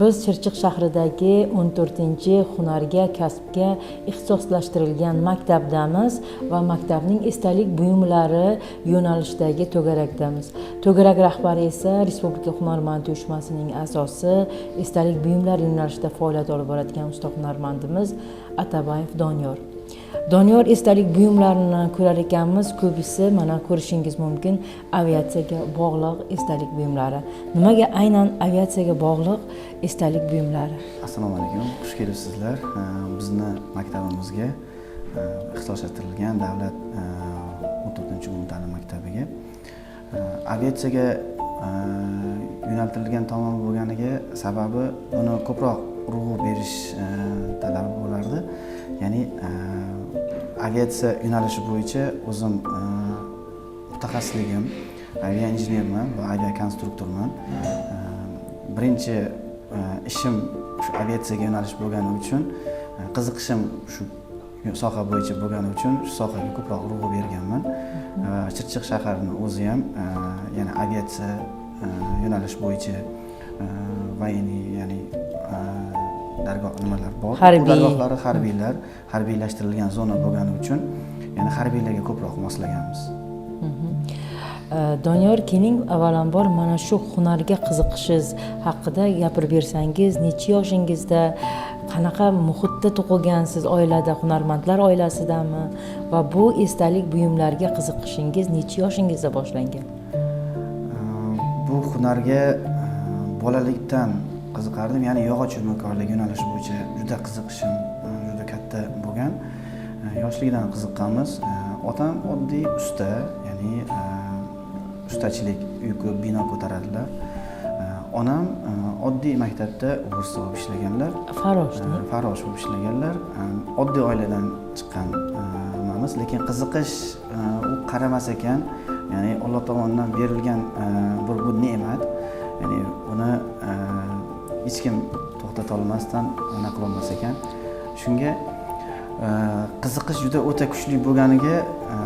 biz chirchiq shahridagi 14 hunarga kasbga ixtisoslashtirilgan maktabdamiz va maktabning esdalik buyumlari yo'nalishidagi to'garakdamiz. To'garak rahbari esa respublika hunarmand uyushmasining asosi esdalik buyumlar yo'nalishida faoliyat olib boradigan usta hunarmandimiz atabayev doniyor. Doniyor esdalik buyumlarini ko'rar ekanmiz. Ko'bisi mana ko'rishingiz mumkin. Aviatsiyaga bog'liq esdalik buyumlari. Nimaga aynan aviatsiyaga bog'liq esdalik buyumlari? Assalomu alaykum. Xush kelibsizlar. Bizni maktabimizga e, ixtisoslashtirilgan davlat e, o'n to'rtinchi umumta'lim maktabiga e, aviatsiyaga yo'naltirilgan tomon bo'lganiga sababi buni ko'proq urg'u berish talabi bo'lardi. Ya'ni e, aviatsiya yo'nalishi bo'yicha o'zim e, mutaxassisligim avia injenerman va avia konstruktorman e, birinchi ishim shu aviatsiyaga yo'nalish bo'lgani uchun qiziqishim shu soha bo'yicha bo'lgani uchun shu sohaga ko'proq urg'u berganman. Chirchiq shaharini o'zi ham ya'ni yana aviatsiya yo'nalish bo'yicha e, ya'ni dargoh nimalar bor? Harbiy. dargohlari harbiylar harbiylashtirilgan zona bo'lgani uchun yana harbiylarga ko'proq moslaganmiz. Doniyor keling avvalambor mana shu hunarga qiziqishingiz haqida gapirib bersangiz necha yoshingizda qanaqa muhitda tug'ilgansiz oilada hunarmandlar oilasidami va bu esdalik buyumlarga qiziqishingiz necha yoshingizda boshlangan? Bu hunarga e, bolalikdan qiziqardim. Ya'ni yog'och yumurkorlik yo'nalishi bo'yicha juda qiziqishim e, juda katta bo'lgan. E, yoshlikdan qiziqqanmiz. E, otam oddiy usta ya'ni ustachilik uy ko'p bino ko'taradilar. Onam oddiy maktabda o'g'irsa bo'lib ishlaganlar. Faroshni E, farrosh bo'lib ishlaganlar. Oddiy oiladan chiqqan nimamiz lekin qiziqish u qaramas ekan. Ya'ni alloh tomonidan berilgan bir bu ne'mat. Ya'ni buni hech kim to'xtata olmasdan nima qilolmas ekan. Shunga e, qiziqish juda o'ta kuchli bo'lganiga e,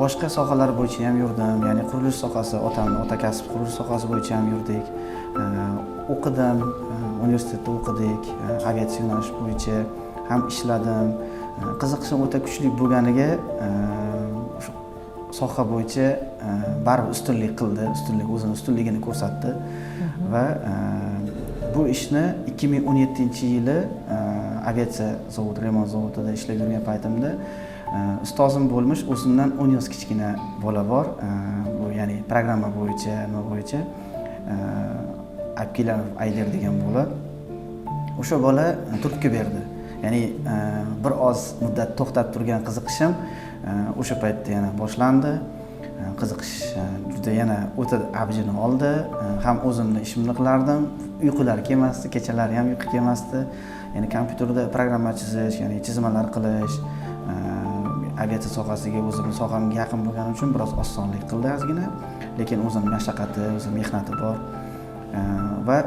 boshqa sohalar bo'yicha ham yurdim. Ya'ni qurilish sohasi otamni ota kasb qurilish sohasi bo'yicha ham yurdik. E, o'qidim universitetda o'qidik aviatsiya yo'nalishi bo'yicha ham ishladim. Qiziqishim o'ta kuchli bo'lganiga soha bo'yicha e, baribir ustunlik qildi. Ustunlik o'zini ustunligini ko'rsatdi. Va e, bu ishni 2017 yili e, aviatsiya zavodi remont zavodida ishlab yurgan paytimda ustozim bo'lmish o'zimdan 10 yosh kichkina bola bor. Bu ya'ni programma bo'yicha nima bo'yicha abkilanov ayder degan bola. O'sha bola turtki berdi. Ya'ni bir oz muddat to'xtab turgan qiziqishim Э, o'sha paytda yana boshlandi. Э, qiziqish э, juda yana o'ta avjini oldi. Ham o'zimni ishimni qilardim. Uyqular kelmasdi kechalari ham uyqu kelmasdi. Ya'ni kompyuterda programma chizish ya'ni chizmalar qilish e, aviatsiya sohasiga o'zimni sohamga yaqin bo'lgani uchun biroz osonlik qildi ozgina. Lekin o'zimni mashaqqati o'zini mehnati bor. E, va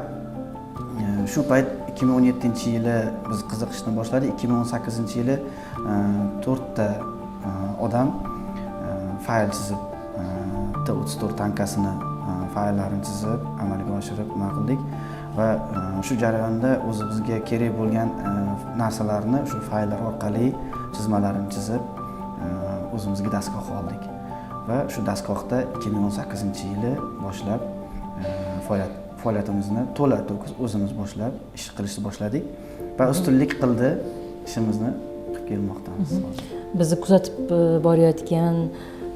e, shu payt 2017 yili biz qiziqishni boshladik. 2018 yili to'rtta odam fayl chizib t o'ttiz to'rt tankasini fayllarini chizib amalga oshirib nima qildik va shu jarayonda o'zi bizga kerak bo'lgan narsalarni shu fayllar orqali chizmalarini chizib o'zimizga dastgoh oldik va shu dastgohda 2018 yili boshlab faoliyat faoliyatimizni to'la to'kis o'zimiz boshlab ish qilishni boshladik va ustunlik qildi ishimizni qilib kelmoqdamiz. Hozir. Bizni kuzatib e, borayotgan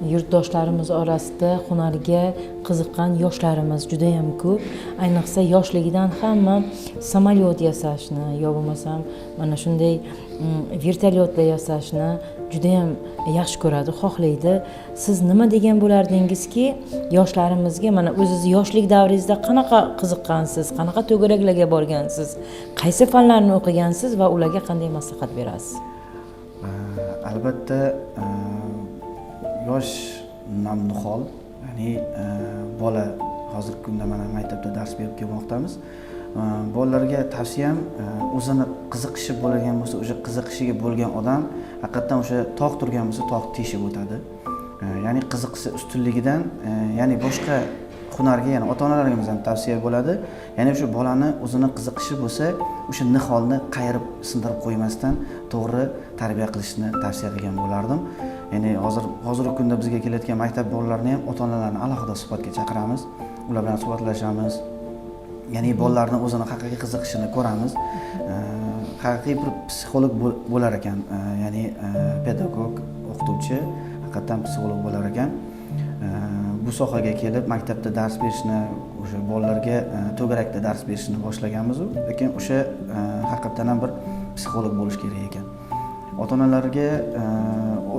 yurtdoshlarimiz orasida hunarga qiziqqan yoshlarimiz judayam ko'p. Ayniqsa yoshligidan hamma samolyot yasashni yo bo'lmasam mana shunday mm, vertolyotlar yasashni judayam yaxshi ko'radi xohlaydi. Siz nima degan bo'lardingizki yoshlarimizga mana o'zizni yoshlik davringizda qanaqa qiziqqansiz qanaqa to'garaklarga borgansiz qaysi fanlarni o'qigansiz va ularga qanday maslahat berasiz? Albatta e, yosh namnuhol ya'ni e, bola hozirgi kunda mana maktabda dars berib kelmoqdamiz. E, bolalarga tavsiyam o'zini qiziqishi bo'lgan bo'lsa o'sha qiziqishiga bo'lgan odam haqiqatdan o'sha tog' turgan bo'lsa tog' teshib o'tadi. Ya'ni qiziqishi ustunligidan ya'ni boshqa hunarga ya'ni ota onalarimiz ham tavsiya bo'ladi. Ya'ni o'sha bolani o'zini qiziqishi bo'lsa o'sha niholni qayirib sindirib qo'ymasdan to'g'ri tarbiya qilishni tavsiya qilgan bo'lardim. Ya'ni hozir hozirgi kunda bizga kelayotgan maktab bolalarini ham ota onalarni alohida suhbatga chaqiramiz. Ular bilan suhbatlashamiz. Ya'ni bolalarni o'zini haqiqiy qiziqishini ko'ramiz. Haqiqiy bir psixolog bo'lar ekan. Ya'ni pedagog o'qituvchi haqiqatdan psixolog bo'lar ekan. Bu sohaga kelib maktabda dars berishni o'sha bolalarga e, to'garakda dars berishni boshlaganmiz lekin o'sha e, haqiqatdan ham bir psixolog bo'lish kerak ekan. Ota onalarga e,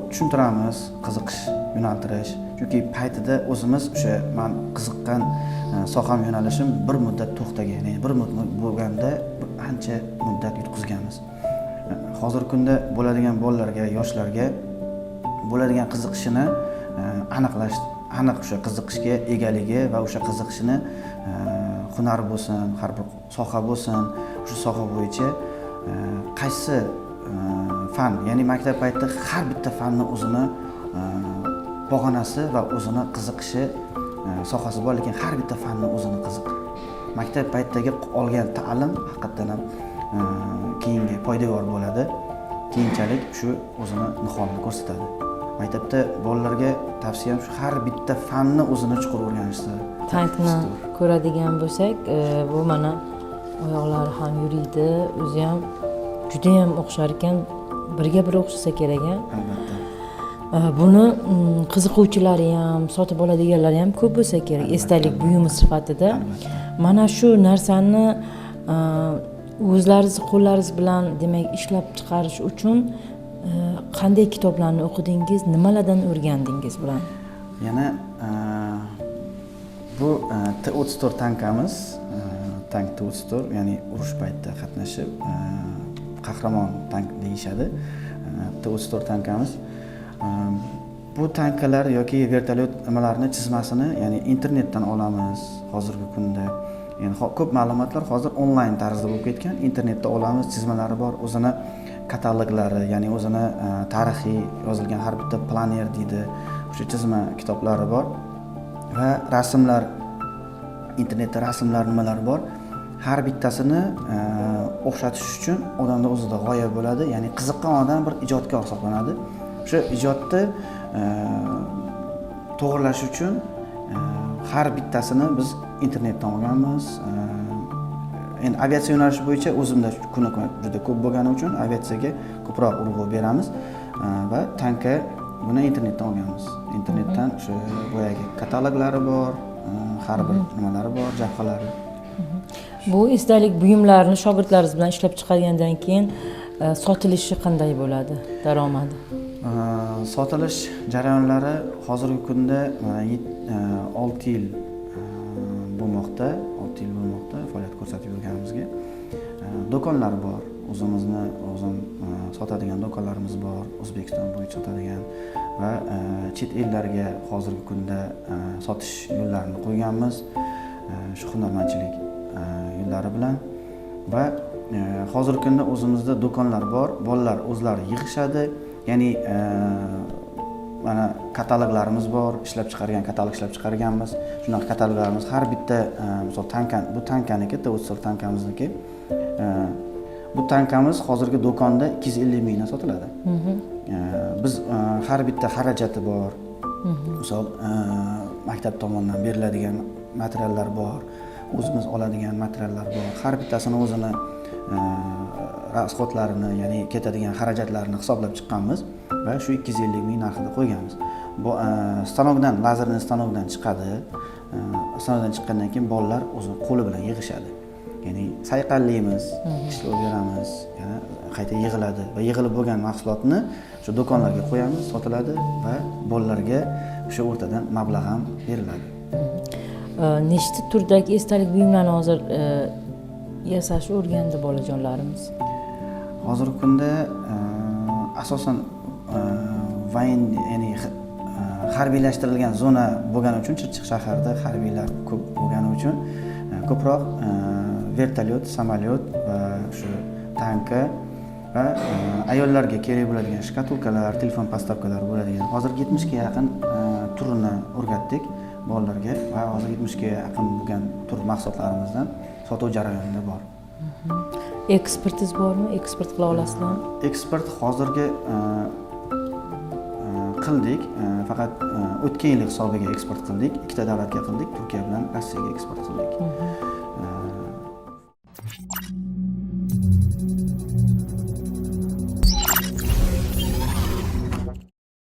tushuntiramiz qiziqish yo'naltirish chunki paytida o'zimiz o'sha man qiziqqan soham yo'nalishim bir muddat to'xtagan ya'ni bir muddat bo'lganda ancha muddat yutqizganmiz hozirgi kunda bo'ladigan bolalarga yoshlarga bo'ladigan qiziqishini aniqlash aniq o'sha qiziqishga egaligi va o'sha qiziqishini e, hunar bo'lsin har bir soha bo'lsin o'sha soha bo'yicha e, qaysi e, fan ya'ni maktab paytida har bitta fanni o'zini pog'onasi va o'zini qiziqishi sohasi bor lekin har bitta fanni o'zini qiziq. Maktab paytidagi olgan ta'lim haqiqatdan ham keyingi poydevor bo'ladi. Keyinchalik shu o'zini niholini ko'rsatadi. Maktabda bolalarga tavsiyam shu har bitta fanni o'zini chuqur o'rganishsa tankni ko'radigan bo'lsak e, bu mana oyoqlari ham yuriydi o'zi ham judayam o'xshar ekan birga bir o'xshasa kerak a albatta. E, buni qiziquvchilari ham sotib oladiganlari ham ko'p bo'lsa kerak esdalik buyumi sifatida. Mana shu narsani e, o'zlaringiz qo'llaringiz bilan demak ishlab chiqarish uchun qanday kitoblarni o'qidingiz? Nimalardan o'rgandingiz bilan? Yana e, bu t o'ttiz to'rt tankamiz e, tank t o'ttiz to'rt ya'ni urush paytida qatnashib e, qahramon tank deyishadi t o'ttiz to'rt tankamiz bu tankalar yoki vertolyot nimalarni chizmasini ya'ni internetdan olamiz hozirgi kunda. Ya'ni ko'p ma'lumotlar hozir onlayn tarzda bo'lib ketgan internetda olamiz chizmalari bor. O'zini kataloglari ya'ni o'zini e, tarixiy yozilgan har bitta planer deydi o'sha chizma kitoblari bor va rasmlar internetda rasmlar nimalar bor har bittasini e, o'xshatish uchun odamda o'zida g'oya bo'ladi ya'ni qiziqqan odam bir ijodkor hisoblanadi. O'sha ijodni e, to'g'irlash uchun har bittasini biz internetdan olganmiz endi aviatsiya yo'nalishi bo'yicha o'zimda kuni juda ko'p bo'lgani uchun aviatsiyaga ko'proq urg'u beramiz. Va tankka buni internetdan olganmiz. Internetdan o'sha boyagi kataloglari bor e, har bir nimalari bor jabhalari bu esdalik buyumlarni shogirdlaringiz bilan ishlab chiqargandan keyin e, sotilishi qanday bo'ladi daromadi? Sotilish jarayonlari hozirgi kunda e, olti yil bo'lmoqda olti yil bo'lmoqda faoliyat ko'rsatib do'konlar bor. O'zimizni o'zim e, sotadigan do'konlarimiz bor o'zbekiston bo'yicha sotadigan va e, chet ellarga hozirgi kunda e, sotish yo'llarini qo'yganmiz. Shu hunarmandchilik yo'llari bilan va hozirgi kunda o'zimizda do'konlar bor. Bolalar o'zlari yig'ishadi. Ya'ni mana kataloglarimiz bor. Ishlab chiqargan katalog ishlab chiqarganmiz. Shunaqa kataloglarimiz har bitta misol tankan bu tankaniki t tankamizniki bu tankamiz hozirgi do'konda ikki yuz ellik mingdan sotiladi. E, biz e, har bitta xarajati bor. Misol e, maktab tomonidan beriladigan materiallar bor o'zimiz oladigan materiallar bor. Har bittasini o'zini e, rasxodlarini ya'ni ketadigan xarajatlarini hisoblab chiqqanmiz va shu ikki yuz ellik ming narxida qo'yganmiz. Bu e, stanokdan lazerный stanokdan chiqadi. E, stanokdan chiqqandan keyin bolalar o'zi qo'li bilan yig'ishadi ya'ni sayqallaymiz ishlab beramiz yana qayta yig'iladi va yig'ilib bo'lgan mahsulotni shu do'konlarga qo'yamiz sotiladi va bolalarga o'sha o'rtadan mablag' ham beriladi. Nechta turdagi esdalik buyumlarni hozir e, yasashni o'rgandi bolajonlarimiz? Hozirgi kunda e, asosan e, vayn ya'ni harbiylashtirilgan zona bo'lgani uchun chirchiq shaharida harbiylar ko'p bo'lgani uchun ko'proq vertolyot samolyot va shu tanka va e, ayollarga kerak bo'ladigan shkatulkalar telefon postavkalari bo'ladigan. Hozir yetmishga yaqin e, turini o'rgatdik bolalarga va hozir yetmishga yaqin bo'lgan tur mahsulotlarimizdan sotuv jarayonida bor. Eksportingiz bormi? Eksport qila olasizlarmi eksport hozirgi e, qildik faqat o'tgan yil hisobiga eksport qildik. Ikkita davlatga qildik turkiya bilan rossiyaga eksport qildik